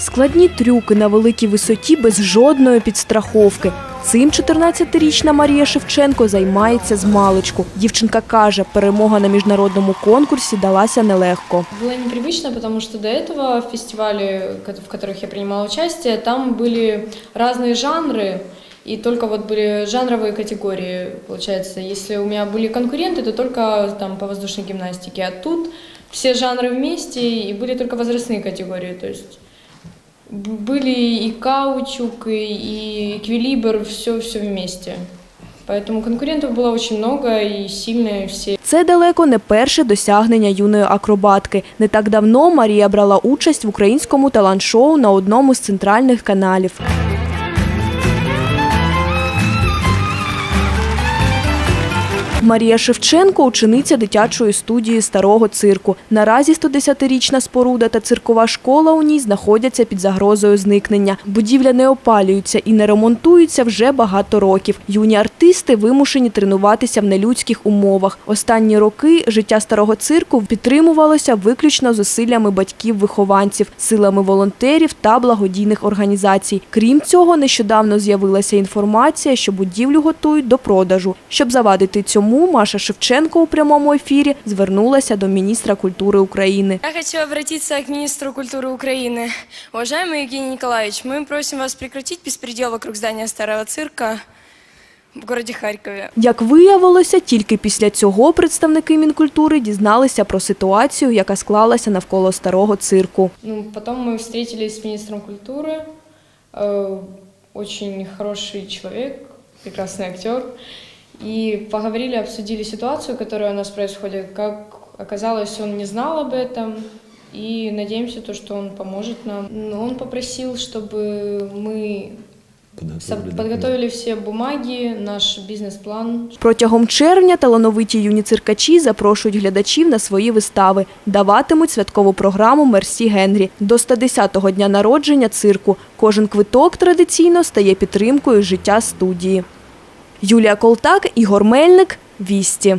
Складні трюки на великій висоті без жодної підстраховки. Цим 14-річна Марія Шевченко займається з маличку. Дівчинка каже, перемога на міжнародному конкурсі далася нелегко. Было непривычно, потому что до этого фестивали, ко- в которых я принимала участие, там были разные жанры, и только вот были жанровые категории, получается. Если у меня были конкуренты, то только там по воздушной гимнастике, а тут все жанры вместе, и были только возрастные категории, то есть б- были и каучук, и, и эквилибр, все-все вместе. Поэтому конкурентов было очень много, и сильные все. Це далеко не перше досягнення юної акробатки. Не так давно Марія брала участь в українському талант-шоу на одному з центральних каналів. Марія Шевченко учениця дитячої студії старого цирку. Наразі 110-річна споруда та циркова школа у ній знаходяться під загрозою зникнення. Будівля не опалюється і не ремонтується вже багато років. Юні артисти вимушені тренуватися в нелюдських умовах. Останні роки життя старого цирку підтримувалося виключно зусиллями батьків-вихованців, силами волонтерів та благодійних організацій. Крім цього, нещодавно з'явилася інформація, що будівлю готують до продажу. Щоб завадити цьому, Маша Шевченко у прямому ефірі звернулася до міністра культури України. Я хочу обратиться к министру культуры Украины. Уважаемый Евгений Николаевич, мы просим вас прекратить беспредел вокруг здания старого цирка в городе Харькове. Як виявилося, тільки після цього представники Мінкультури дізналися про ситуацію, яка склалася навколо старого цирку. Ну, потом мы встретились с министром культуры, э, очень хороший человек, прекрасный актер, и поговорили, обсудили ситуацию, которая у нас происходит. Как оказалось, он не знал об этом, и надеемся, то, что он поможет нам. Но Он попросил, чтобы мы со- подготовили все бумаги, наш бизнес-план, Протягом червня талановиті юні циркачі запрошують глядачів на свої вистави, даватимуть святкову програму Мерсі Генрі до 110-го дня народження цирку. Кожен квиток традиційно стає підтримкою життя студії. Юлія Колтак, Ігор Мельник, Вісті.